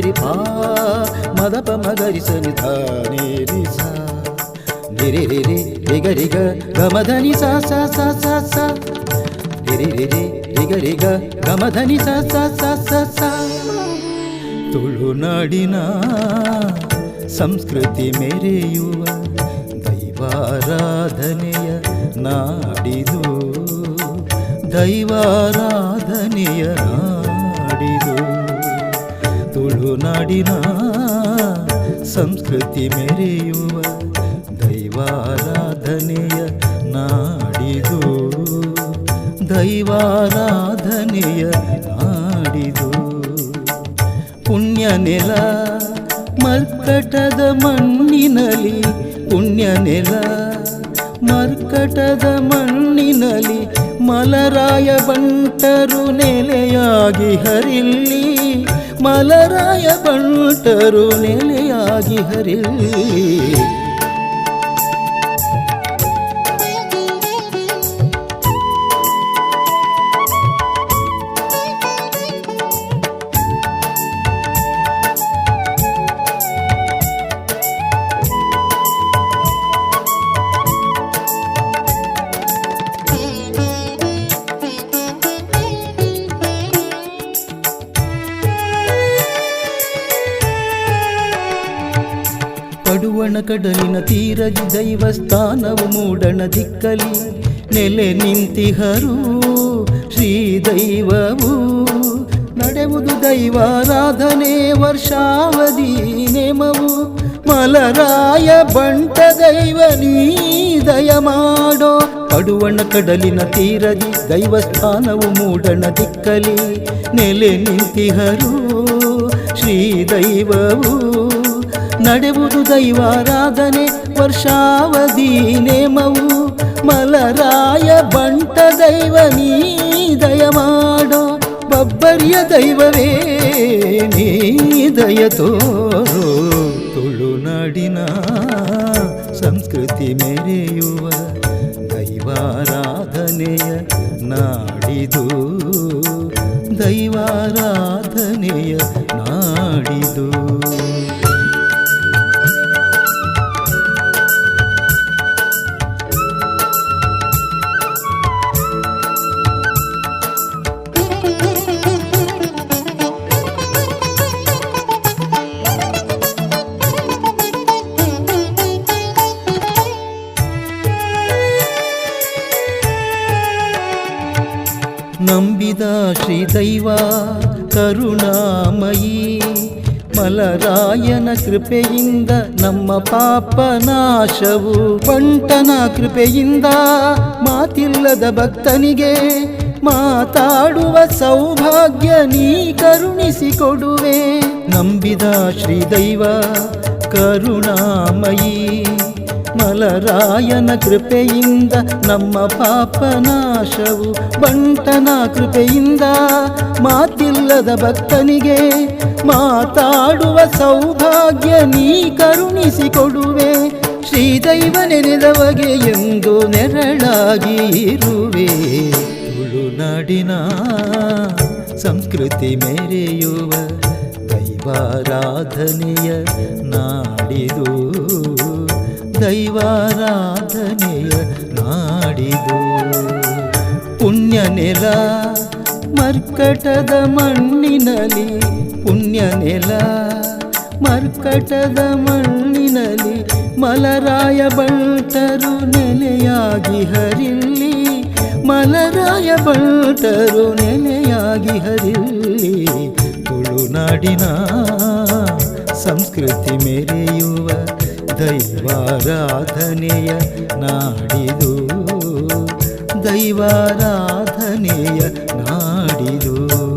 ನಿದ ಪ ಮಗರಿ ಪಾ ಮದ ಪ ಮಗರಿ ಸನಿ ಧ ನಿ ರಿ ಸ ನಿ ರಿ ರಿ ರಿ ರಿ ಗ ರಿ ಗ ಗ ಮ ಧ ನಿ ಸ ಸ ಸ ಸ ಸ ರಿ ರಿ ರಿ ರಿ ರಿ ಗ ರಿ ಗ ಗ ಮ ಧ ನಿ ಸ ಸ ಸ ಸ ಸ ತುಳುನಾಡಿನ ಸಂಸ್ಕೃತಿ ಮೆರೆಯುವ ದೈವಾರಾಧನೆಯ ನಾಡಿದು ದೈವಾರಾಧನೆಯ ನಾಡಿದು ತುಳುನಾಡಿನ ಸಂಸ್ಕೃತಿ ಮೆರೆಯುವ ದೈವಾರಾಧನೆಯ ನಾಡಿದು. ದೈವಾರಾಧನೆಯ ನಾಡಿದು. ಪುಣ್ಯ ನೆಲ ಮರ್ಕಟದ ಮಣ್ಣಿನಲ್ಲಿ ಪುಣ್ಯ ನೆಲ ಮರ್ಕಟದ ಮಣ್ಣಿನಲ್ಲಿ ಮಲರಾಯ ಬಂಟರು ನೆಲೆಯಾಗಿ ಹರಿಲ್ಲಿ. ಮಲರಾಯ ಬಂಟರು ನೆಲೆಯಾಗಿ ಹರಿಲ್ಲಿ ಪಡುವಣ ಕಡಲಿನ ತೀರದಿ ದೈವಸ್ಥಾನವು ಮೂಡಣ ದಿಕ್ಕಲಿ. ನೆಲೆ ನಿಂತಿಹರು ಶ್ರೀ ದೈವವು. ನಡೆವುದು ದೈವಾರಾಧನೆ ವರ್ಷಾವಧಿ ನೇಮವು. ಮಲರಾಯ ಬಂಟ ದೈವ ನೀ ದಯ ಮಾಡೋ. ಕಡುವಣ ಕಡಲಿನ ತೀರದಿ ದೈವಸ್ಥಾನವು ಮೂಡಣ ದಿಕ್ಕಲಿ. ನೆಲೆ ನಿಂತಿಹರು ಶ್ರೀ ದೈವವು. ನಡೆವುದು ದೈವಾರಾಧನೆ, ವರ್ಷಾವಧಿ ನೇಮವು. ಮಲರಾಯ ಬಂಟ ದೈವ ನೀ ದಯ ಮಾಡೋ. ಬಬ್ಬರಿಯ ದೈವವೇ ನೀ ದಯ ತೋರೋ. ತುಳುನಾಡಿನ ಸಂಸ್ಕೃತಿ ಮೆರೆಯುವ ದೈವಾರಾಧನೆಯ ನಾಡಿದು. ದೈವಾರಾಧನೆಯ ನಾಡಿದು. ನಂಬಿದ ಶ್ರೀ ದೈವ ಕರುಣಾಮಯಿ, ಮಲರಾಯನ ಕೃಪೆಯಿಂದ ನಮ್ಮ ಪಾಪ ನಾಶವು. ಬಂಟನ ಕೃಪೆಯಿಂದ ಮಾತಿಲ್ಲದ ಭಕ್ತನಿಗೆ ಮಾತಾಡುವ ಸೌಭಾಗ್ಯ ನೀ ಕರುಣಿಸಿಕೊಡುವೆ. ನಂಬಿದ ಶ್ರೀ ದೈವ ಕರುಣಾಮಯಿ ಮಲರಾಯನ ಕೃಪೆಯಿಂದ ನಮ್ಮ ಪಾಪನಾಶವು ಬಂಟನ ಕೃಪೆಯಿಂದ. ಮಾತಿಲ್ಲದ ಭಕ್ತನಿಗೆ ಮಾತಾಡುವ ಸೌಭಾಗ್ಯ ನೀ ಕರುಣಿಸಿಕೊಡುವೆ ಶ್ರೀದೈವ ನೆನೆದವಗೆ ಎಂದು ನೆರಳಾಗಿ ಇರುವೆ. ತುಳುನಾಡಿನ ಸಂಸ್ಕೃತಿ ಮೆರೆಯುವ ದೈವಾರಾಧನೆಯ ನಾಡಿದು ದೈವಾರಾಧನೆಯ ನಾಡಿದು. ಪುಣ್ಯ ನೆಲ ಮರ್ಕಟದ ಮಣ್ಣಿನಲ್ಲಿ ಪುಣ್ಯ ನೆಲ ಮರ್ಕಟದ ಮಣ್ಣಿನಲ್ಲಿ, ಮಲರಾಯ ಬಂಟರು ನೆಲೆಯಾಗಿ ಹರಿಲ್ಲಿ, ಮಲರಾಯ ಬಂಟರು ನೆಲೆಯಾಗಿ ಹರಿಲ್ಲಿ. ತುಳುನಾಡಿನ ಸಂಸ್ಕೃತಿ ಮೆರೆಯುವ ದೈವಾರಾಧನೆಯ ನಾಡಿದು. ದೈವಾರಾಧನೆಯ ನಾಡಿದು.